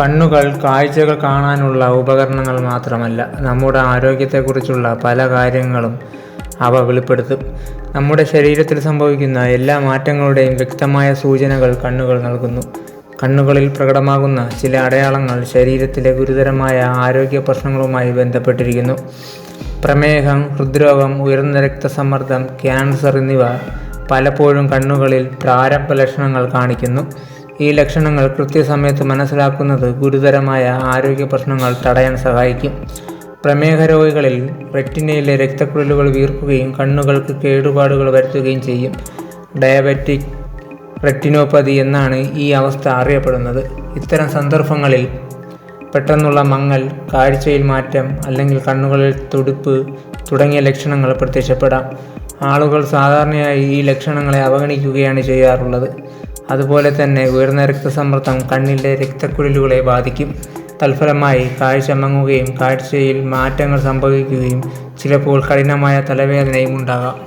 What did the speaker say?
കണ്ണുകൾ കാഴ്ചകൾ കാണാനുള്ള ഉപകരണങ്ങൾ മാത്രമല്ല നമ്മുടെ ആരോഗ്യത്തെക്കുറിച്ചുള്ള പല കാര്യങ്ങളും അവ വെളിപ്പെടുത്തും. നമ്മുടെ ശരീരത്തിൽ സംഭവിക്കുന്ന എല്ലാ മാറ്റങ്ങളുടെയും വ്യക്തമായ സൂചനകൾ കണ്ണുകൾ നൽകുന്നു. കണ്ണുകളിൽ പ്രകടമാകുന്ന ചില അടയാളങ്ങൾ ശരീരത്തിലെ ഗുരുതരമായ ആരോഗ്യ പ്രശ്നങ്ങളുമായി ബന്ധപ്പെട്ടിരിക്കുന്നു. പ്രമേഹം ഹൃദ്രോഗം ഉയർന്ന രക്തസമ്മർദ്ദം ക്യാൻസർ എന്നിവ പലപ്പോഴും കണ്ണുകളിൽ പ്രാരംഭ ലക്ഷണങ്ങൾ കാണിക്കുന്നു. ഈ ലക്ഷണങ്ങൾ കൃത്യസമയത്ത് മനസ്സിലാക്കുന്നത് ഗുരുതരമായ ആരോഗ്യ പ്രശ്നങ്ങൾ തടയാൻ സഹായിക്കും. പ്രമേഹ രോഗികളിൽ റെറ്റിനയിലെ രക്തക്കുഴലുകൾ വീർക്കുകയും കണ്ണുകൾക്ക് കേടുപാടുകൾ വരുത്തുകയും ചെയ്യും. ഡയബറ്റിക് റെറ്റിനോപ്പതി എന്നാണ് ഈ അവസ്ഥ അറിയപ്പെടുന്നത്. ഇത്തരം സന്ദർഭങ്ങളിൽ പെട്ടെന്നുള്ള മങ്ങൽ കാഴ്ചയിൽ മാറ്റം അല്ലെങ്കിൽ കണ്ണുകളിൽ തുടുപ്പ് തുടങ്ങിയ ലക്ഷണങ്ങൾ പ്രത്യക്ഷപ്പെടാം. ആളുകൾ സാധാരണയായി ഈ ലക്ഷണങ്ങളെ അവഗണിക്കുകയാണ് ചെയ്യാറുള്ളത്. അതുപോലെ തന്നെ ഉയർന്ന രക്തസമ്മർദ്ദം കണ്ണിലെ രക്തക്കുഴലുകളെ ബാധിക്കും. തൽഫലമായി കാഴ്ച മങ്ങുകയും കാഴ്ചയിൽ മാറ്റങ്ങൾ സംഭവിക്കുകയും ചിലപ്പോൾ കഠിനമായ തലവേദനയും ഉണ്ടാകാം.